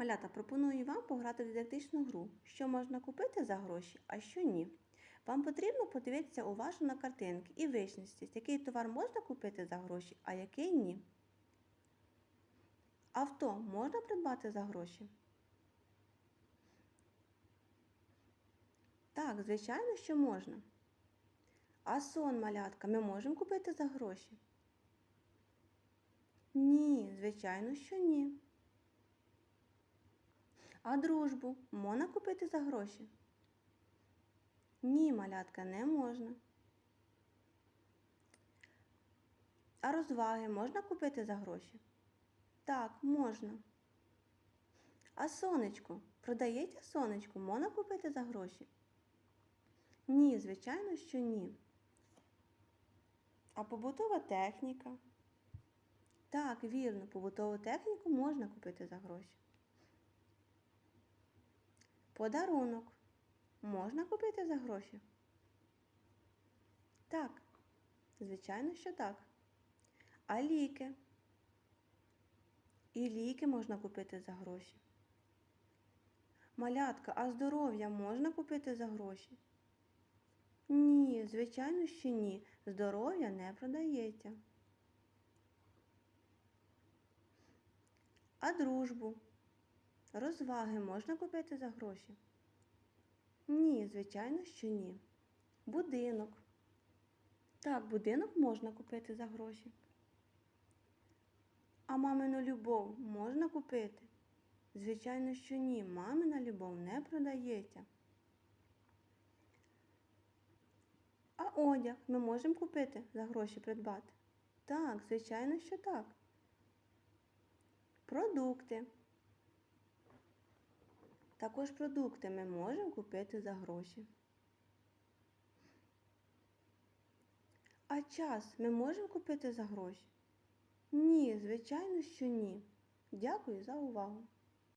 Малята, пропоную вам пограти в дидактичну гру, що можна купити за гроші, а що ні. Вам потрібно подивитися уважно на картинки і визначитись, який товар можна купити за гроші, а який ні. Авто можна придбати за гроші? Так, звичайно, що можна. А сон, малятка, ми можемо купити за гроші? Ні, звичайно, що ні. А дружбу можна купити за гроші? Ні, малятка, не можна. А розваги можна купити за гроші? Так, можна. А сонечко, продається сонечко, можна купити за гроші? Ні, звичайно, що ні. А побутова техніка? Так, вірно, побутову техніку можна купити за гроші. Подарунок можна купити за гроші? Так, звичайно, що так. А ліки? І ліки можна купити за гроші. Малятка, а здоров'я можна купити за гроші? Ні, звичайно, що ні. Здоров'я не продається. А дружбу? Розваги можна купити за гроші? Ні, звичайно, що ні. Будинок. Так, будинок можна купити за гроші. А мамину любов можна купити? Звичайно, що ні. Мамина любов не продається. А одяг ми можемо купити за гроші придбати? Так, звичайно, що так. Продукти. Також продукти ми можемо купити за гроші. А час ми можемо купити за гроші? Ні, звичайно, що ні. Дякую за увагу.